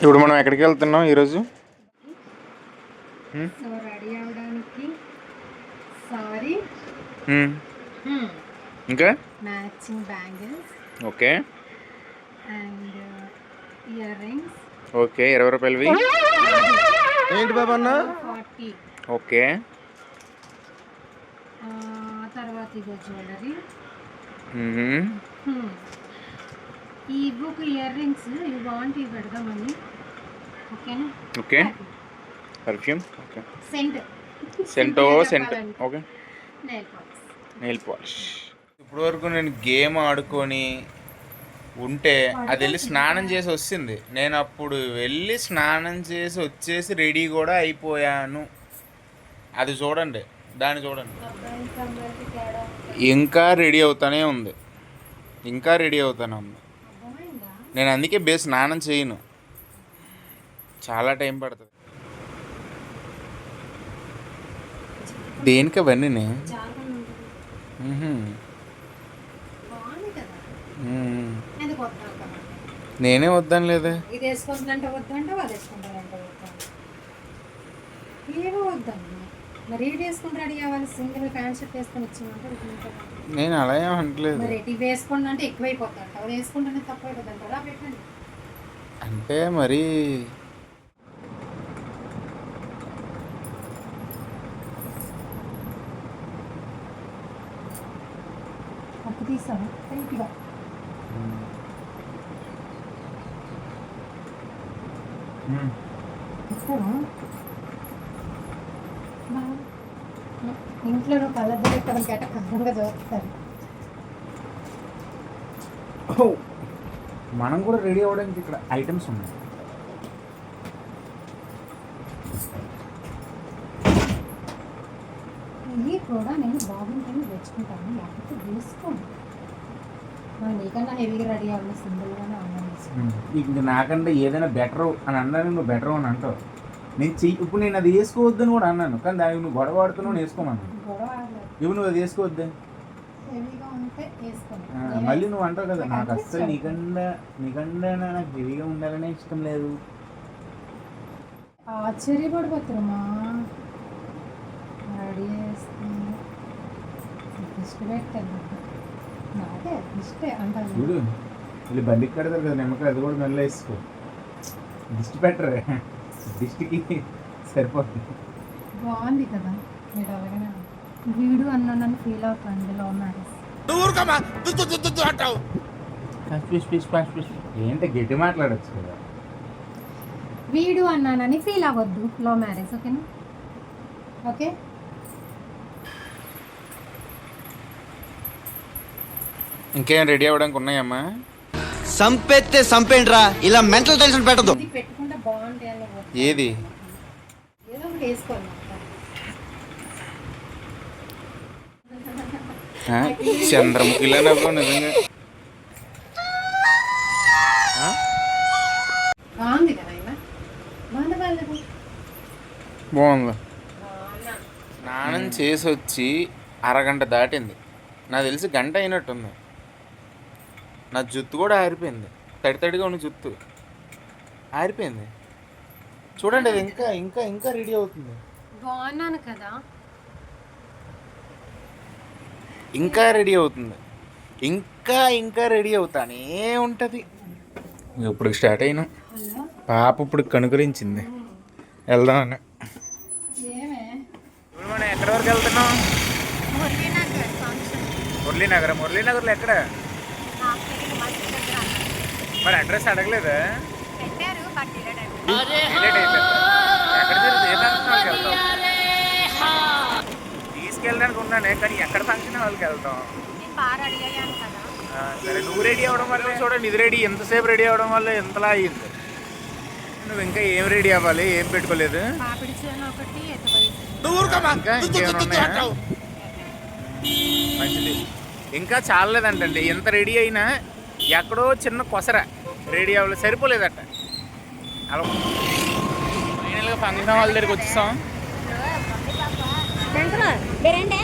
ఇప్పుడు మనం ఎక్కడికి వెళ్తున్నాం ఈరోజు? సో రెడీ అవడానికి సారీ. హ్మ్. ఇంకా? Matching bangles okay. And earrings okay ఇరవై రూపాయలవి. ఏంటి బాబా అన్న ఫార్టీ ఓకే తర్వాత ఇగో జ్యువెలరీ మ్మ్. ఈ బుక్ ఇయర్ రింగ్స్ ఇవి బాగుంటాయి పెడదామని ఓకేనా? Okay. Perfume okay scent సెంటో scent okay nail polish nail polish ఇప్పుడు వరకు నేను గేమ్ ఆడుకొని ఉంటే అది వెళ్ళి స్నానం చేసి వచ్చింది నేను అప్పుడు వెళ్ళి స్నానం చేసి వచ్చేసి రెడీ కూడా అయిపోయాను. అది చూడండి. దాన్ని చూడండి. ఇంకా రెడీ అవుతానే ఉంది. ఇంకా రెడీ అవుతానే ఉంది. నేను అందుకే బేస్ స్నానం చేయను. చాలా టైం పడుతుంది. దేనికి అవన్నీ నేనే వద్దాను లేదా ఇది వేసుకుంటుందంటే వద్దంటే వాళ్ళు వేసుకుంటారంటే వద్దాం ఏమో వద్దమ్మా మరి ఇది వేసుకుని రెడీ అవ్వాలి? సింగిల్ ప్యాంట్ షర్ట్ వేసుకొని వచ్చిందంటే ఇది ఉంటుంది. నేను అలా ఏం అనట్లేదు. మరి ఇవి వేసుకోండి అంటే వేసుకుంటేనే అలా పెట్టండి. అంటే మరి అప్పు తీసాను టైట్గా. ఇంట్లో నువ్వు కళ్ళద్దాలు ఇక్కడ గట్ట కష్టంగా చూస్తారు మనం కూడా రెడీ అవ్వడానికి ఇక్కడ ఐటమ్స్ ఉన్నాయి. ఇవి కూడా నేను బాగుంటేనే తెచ్చుకుంటాను. లేకపోతే మరి నీకన్నా హెవీగా రెడీ అవ్వాలి సింగిల్గానే ఉన్నాను ఇంక నాకంటే ఏదైనా బెటర్ అని అన్నాను నువ్వు బెటర్ అని అంటావు. నేను చెయ్యి ఇప్పుడు నేను అది వేసుకోవద్దని కూడా అన్నాను కానీ దానికి నువ్వు గొడవ ఆడుతున్నావు నేను వేసుకోమన్నాను. గొడవ ఆడలేదు. ఇవి నువ్వు అది వేసుకోవద్దు. మళ్ళీ నువ్వు అంటావు కదా నాకు అస్సలు. నీకన్నా నీకన్నా నాకు హెవీగా ఉండాలనే ఇష్టం లేదు. ఆశ్చర్యపడిపోతారమ్మా రెడీ చేస్తుంది నాకే చూడు వీళ్ళు బండికి కడతారు కదా నిమ్మకాయ అది కూడా మెల్ల వేసుకో. దిష్టి పెట్టరే. దిష్టికి సరిపోతుంది. బాగుంది కదా. మీరు అలాగనే వీడు అన్నానని ఫీల్ అవుతాను లవ్ మ్యారేజ్ ఏంటి గట్టి మాట్లాడచ్చు కదా. వీడు అన్నానని ఫీల్ అవ్వద్దు. లవ్ మ్యారేజ్ ఓకేనా ఓకే ఇంకేం రెడీ అవ్వడానికి ఉన్నాయమ్మా? సంపెత్తే సంపేండ్రా ఇలా మెంటల్ టెన్షన్ పెట్టదు. ఏది? చంద్రముఖిలా నవ్వు నిజంగా? బాగుంది? స్నానం చేసి వచ్చి అరగంట దాటింది. నాకు తెలిసి గంట అయినట్టుంది. నా జుత్తు కూడా ఆరిపోయింది. తడి తడిగా ఉన్న జుత్తు. ఆరిపోయింది. చూడండి అది ఇంకా ఇంకా ఇంకా రెడీ అవుతుంది. బాగున్నాను కదా. ఇంకా రెడీ అవుతుంది. ఇంకా ఇంకా రెడీ అవుతానే ఉంటుంది. ఇప్పుడు స్టార్ట్ అయినా. పాప ఇప్పుడు కనుకరించింది. వెళ్దామని మనం ఎక్కడి వరకు వెళ్తున్నాం మురళీనగర్ మురళీనగర్లో ఎక్కడ? మరి అడ్రస్ అడగలేదా? తీసుకెళ్ళడానికి ఉన్నానే కానీ ఎక్కడ ఫంక్షన్ వాళ్ళకి వెళ్తాం? సరే నువ్వు రెడీ అవ్వడం వల్ల. చూడండి ఇది రెడీ ఎంతసేపు రెడీ అవ్వడం వల్ల ఎంతలా అయ్యింది నువ్వు ఇంకా ఏం రెడీ అవ్వాలి ఏం పెట్టుకోలేదు? మంచిది. ఇంకా చాలలేదంటండి ఎంత రెడీ అయినా ఎక్కడో చిన్న కొసర రెడీ అవ్వలేదు సరిపోలేదట. ఫైనల్గా ఫంక్షన్ హాల్ దగ్గరికి వచ్చేసాం. Berende?